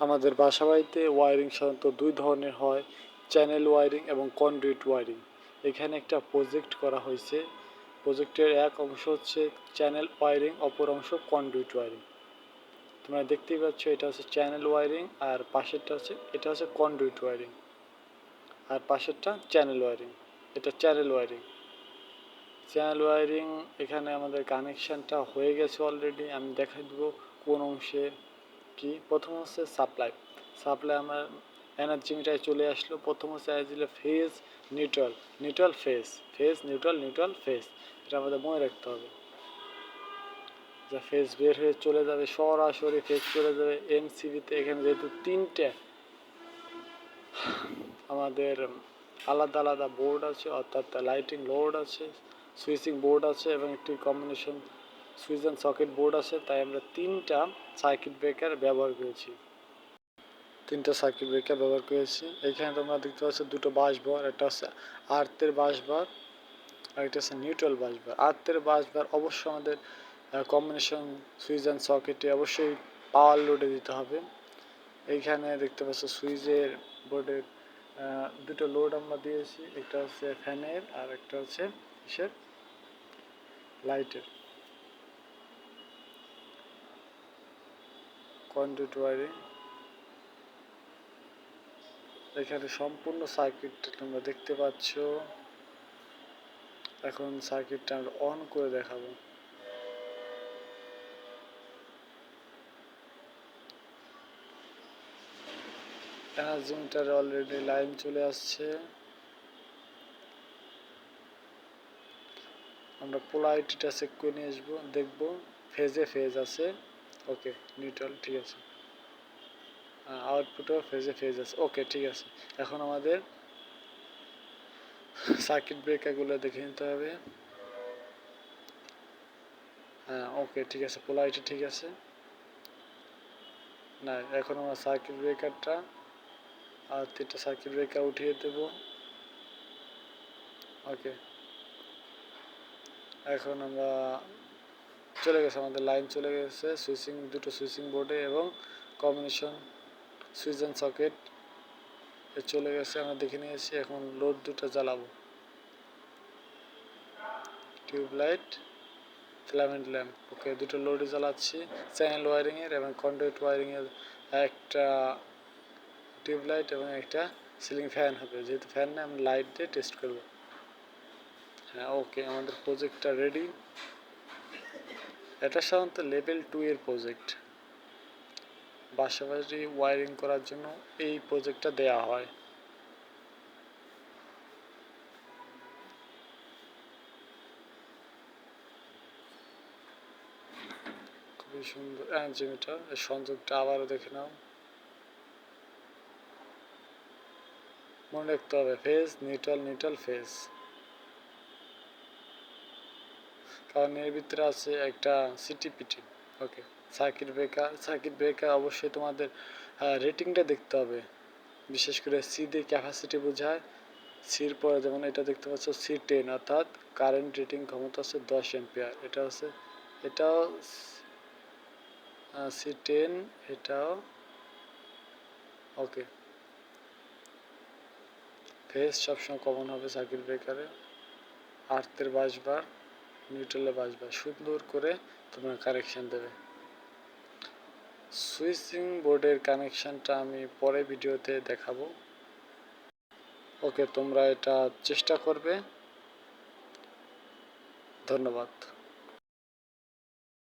আমাদের বাসা বাড়িতে ওয়ারিং সাধারণত দুই ধরনের হয় চ্যানেল ওয়ারিং এবং কন্ডুইট ওয়ারিং এখানে একটা প্রজেক্ট করা হয়েছে। প্রজেক্টের এক অংশ হচ্ছে চ্যানেল ওয়ারিং অপর অংশ কন্ডুইট ওয়ারিং তোমরা দেখতেই পাচ্ছ, এটা হচ্ছে চ্যানেল ওয়ারিং আর পাশেরটা হচ্ছে, এটা হচ্ছে কন্ডুইট ওয়ারিং আর পাশেরটা চ্যানেল ওয়ারিং এটা চ্যানেল ওয়ারিং চ্যানেল ওয়ারিং এখানে আমাদের কানেকশানটা হয়ে গেছে অলরেডি আমি দেখাই দেবো কোন অংশে। কি? প্রথম হচ্ছে সাপ্লাই সাপ্লাই আমার এনার্জি মিটারে চলে আসলো। প্রথম হচ্ছে দিল phase neutral neutral phase phase neutral neutral phase এটা আমাদের মনে রাখতে হবে। যা ফেজ বের হয়ে চলে যাবে, সরাসরি ফেজ চলে যাবে। এমসিবিতে এখানে যেহেতু তিনটে আমাদের আলাদা আলাদা বোর্ড আছে, অর্থাৎ লাইটিং লোড আছে সুইচিং বোর্ড আছে এবং একটি combination switch and socket board আছে, তাই আমরা তিনটা সার্কিট ব্রেকার ব্যবহার করেছি। তিনটা সার্কিট ব্রেকার ব্যবহার করেছি। এখানে তোমরা দেখতে পাচ্ছ দুটো বাসবার একটা হচ্ছে আর্থের বাসবার আর একটা হচ্ছে নিউট্রাল বাসবার আর্থের বাসবার অবশ্যই আমাদের কম্বিনেশন সুইচ অ্যান্ড সকেটে অবশ্যই পাওয়ার লোডে দিতে হবে। এইখানে দেখতে পাচ্ছ সুইচের বোর্ডের দুটো লোড আমরা দিয়েছি, একটা হচ্ছে ফ্যানের আর একটা হচ্ছে কিসের? লাইটের কন্ডুইট ওয়ারিং এখানে সম্পূর্ণ সার্কিটটা তোমরা দেখতে পাচ্ছ। এখন সার্কিটটা আমরা অন করে দেখাবো। এনার্জি অলরেডি লাইন চলে আসছে। আমরা পোলারিটিটা চেক করে নিয়ে আসব, দেখব ফেজে ফেজ আছে। ওকে নিউট্রাল ঠিক আছে। আউটপুটও ফেজে ফেজ আছে। ওকে ঠিক আছে। এখন আমাদের সার্কিট ব্রেকারগুলো দেখে নিতে হবে। হ্যাঁ ওকে ঠিক আছে পোলারিটি ঠিক আছে। না, এখন আমরা সার্কিট ব্রেকারটা আর তিনটা সার্কিট ব্রেকার উঠিয়ে দেব। ওকে এখন আমরা চলে গেছে, আমাদের লাইন চলে গেছে। সুইচিং দুটো সুইচিং বোর্ডে এবং কম্বিনেশন সুইচ অ্যান্ড সকেট চলে গেছে, আমরা দেখে নিয়েছি। এখন লোড দুটো জ্বালাবো। টিউবলাইট ফিলামেন্ট ল্যাম্প ওকে দুটো লোডে জ্বালাচ্ছি। চ্যানেল ওয়ারিংয়ের এবং কন্ডুইট ওয়ারিংয়ের একটা টিউবলাইট এবং একটা সিলিং ফ্যান হবে। যেহেতু ফ্যান না আমি লাইট দিয়ে টেস্ট করব। হ্যাঁ ওকে আমাদের প্রজেক্টটা রেডি এটা সাধারণত লেভেল টু এর প্রজেক্ট বাসাবাড়ি ওয়ারিং করার জন্য এই প্রজেক্টটা দেয়া হয়। খুবই সুন্দর এর সংযোগটা আবারও দেখে নাও। মনে রাখতে হবে ফেজ নিউট্রাল নিউট্রাল ফেজ কারণ এর ভিতরে আছে একটা সিটিপিটি okay circuit breaker circuit breaker অবশ্যই তোমাদের রেটিংটা দেখতে হবে। বিশেষ করে সি দিয়ে ক্যাপাসিটি বোঝায়। সির পরে যেমন এটা দেখতে পাচ্ছ সি টেন অর্থাৎ কারেন্ট রেটিং ক্ষমতা হচ্ছে দশ এম্পিয়ার এটা হচ্ছে, এটাও সি টেন এটাও ওকে ফেস সবসময় কমন হবে সার্কিট ব্রেকারে আর্থের বাসবার নিউট্রালে বাসবার সুন্দর করে তোমরা কানেকশান দেবে। সুইচিং বোর্ডের কানেকশানটা আমি পরে ভিডিওতে দেখাবো। ওকে, তোমরা এটা চেষ্টা করবে। ধন্যবাদ।